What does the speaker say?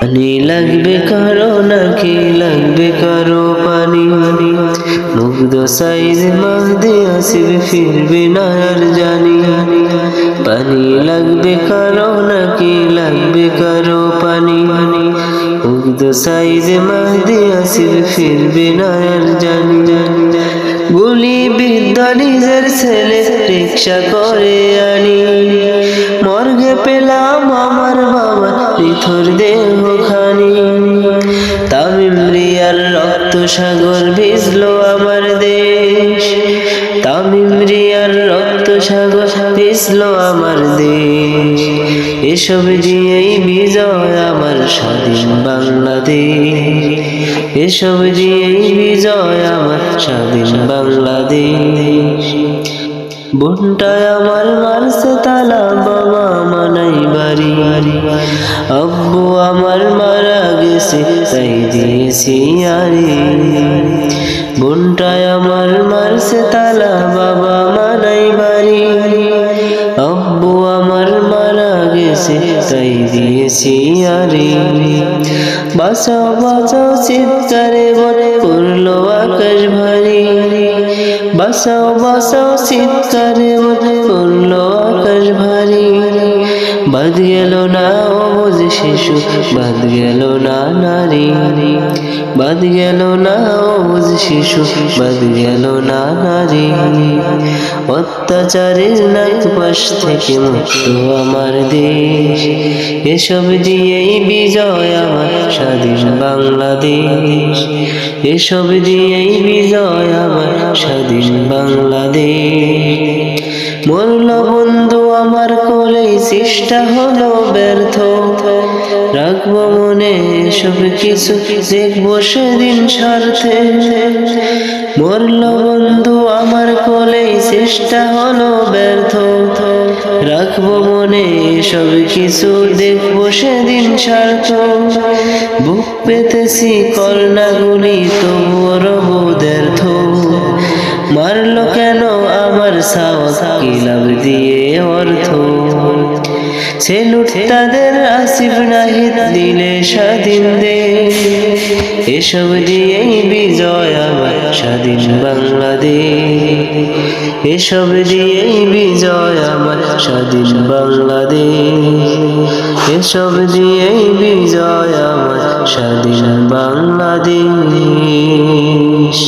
পানি লাগবে কারও, নাকি লাগবে কারও পানি? মুগ্ধ সাইজ মাহদি আসিবে, ফিরবে না আর জানি। পানি লাগবে কারও, নাকি লাগবে কারও পানি? মুগ্ধ সাইজ মাহদি আসিবে, ফিরবে না আর জানি। গুলি বিদ্যা নিজের ছেলে, রিক্সা করে আনি। পেলাম আমার বাবা পৃথর দেহ খানি তামিম রিয়ার রক্ত সাগর ভিজলো আমার দেশ। তামিম রিয়ার রক্ত সাগর ভিজলো আমার দেশ। এসব দিয়েই বিজয় আমার স্বাধীন বাংলাদেশ। এসব দিয়েই বিজয় আমার স্বাধীন বাংলাদেশ। বোনটায় আমার মারছে তালা বাবা। বাড়ি আব্বু আমার মারা গেছে, তাই দিয়েছি আরে। বোনটায় আমার মারছে, তালা বাবা মানাই বাড়ি। আব্বু আমার মারা গেছে, তাই দিয়েছি আরে। বাঁচাও বাঁচাও, চিৎকারে বলে করল আকাশ ভারী। বাঁচাও বাঁচাও, চিৎকারে শিশু, বাদ গেল না নারী, বাদ গেল না অবুঝ শিশু, বাদ গেল না নারী। অত্যাচারের নাক পাশ থেকে মুক্ত আমার দেশ। এসব দিয়েই বিজয় আমার স্বাধীন বাংলাদেশ। এসব দিয়েই বিজয় আমার স্বাধীন বাংলাদেশ। কোলে চেষ্টা হলো ব্যর্থ। রাখব মনে সব কিছু দেখব সেদিন স্বার্থে। মরল বন্ধু আমার কোলে চেষ্টা হলো ব্যর্থ। রাখব মনে সব কিছু দেখব সেদিন স্বার্থ। বুক পেতেছি কলনাগুলি, তবুও রবো ব্যর্থ। মারলো কেন লাভ দিয়ে অর্থ? সেলুট তাদের আসিফ নাহিদ দিলে স্বাধীন দে এসব দিয়েই বিজয় আমার স্বাধীন বাংলাদেশ। এসব দিয়েই বিজয় আমার স্বাধীন বাংলাদেশ। এসব দিয়েই বিজয় আমার স্বাধীন বাংলাদেশ।